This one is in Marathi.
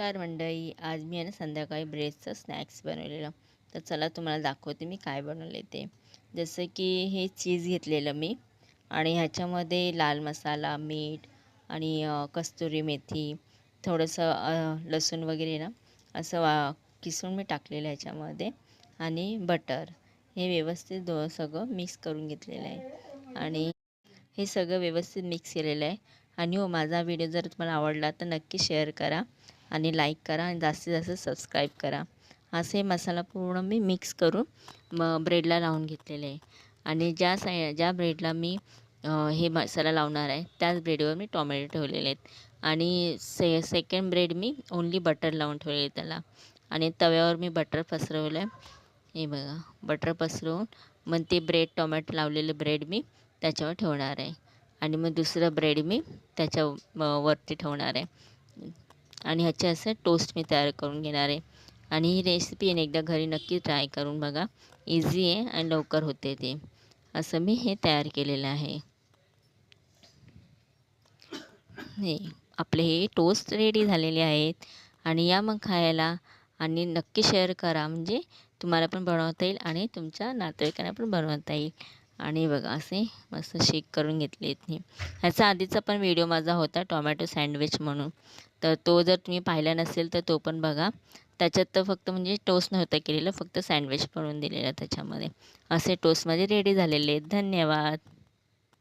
नमस्कार मंडळी. आज मी आहे ना संध्याकाळी ब्रेडचं स्नॅक्स बनवलेलं. तर चला तुम्हाला दाखवते मी काय बनवले ते. जसं की हे चीज घेतलेलं मी आणि ह्याच्यामध्ये लाल मसाला मीठ आणि कस्तुरी मेथी थोडंसं लसूण वगैरे ना असं वा किसून मी टाकलेलं आहे ह्याच्यामध्ये आणि बटर. हे व्यवस्थित दो सगळं मिक्स करून घेतलेलं आहे आणि हे सगळं व्यवस्थित मिक्स केलेलं आहे. आणि हो माझा व्हिडिओ जर तुम्हाला आवडला तर नक्की शेअर करा. आणि लाईक करा आणि जास्तीत जास्त सबस्क्राईब करा. असे मसाला पूर्ण मी मिक्स करून मग ब्रेडला लावून घेतलेले आहे. आणि ज्या साय ज्या ब्रेडला मी हे मसाला लावणार आहे त्याच ब्रेडवर मी टॉमॅटो ठेवलेले आहेत. आणि से सेकंड ब्रेड मी ओन्ली बटर लावून ठेवले त्याला. आणि तव्यावर मी बटर पसरवलं आहे हे बघा बटर पसरवून मग ते ब्रेड टोमॅटो लावलेले ब्रेड मी त्याच्यावर ठेवणार आहे. आणि मग दुसरं ब्रेड मी त्याच्या वरती ठेवणार आहे. आणि ह्याचे असं टोस्ट मी तयार करून घेणार आहे. आणि ही रेसिपी एकदा घरी नक्की ट्राय करून बघा. इझी आहे आणि लवकर होते ते. असं मी हे तयार केलेलं आहे. हे आपले हे टोस्ट रेडी झालेले आहेत. आणि या मग खायला आणि नक्की शेअर करा. म्हणजे तुम्हाला पण बनवता येईल आणि तुमच्या नातेवाईकांना पण बनवता येईल. आणि बघा असे मस्त शेक करून घेतलेत मी ह्याचा आधीचा पण व्हिडिओ माझा होता टोमॅटो सँडविच म्हणून. तर तो जर तुम्ही पाहिला नसेल तर तो पण बघा. त्याच्यात तर फक्त म्हणजे टोस्ट नव्हता केलेलं फक्त सँडविच बनवून दिलेलं त्याच्यामध्ये. असे टोस्टमध्ये रेडी झालेले आहेत. धन्यवाद.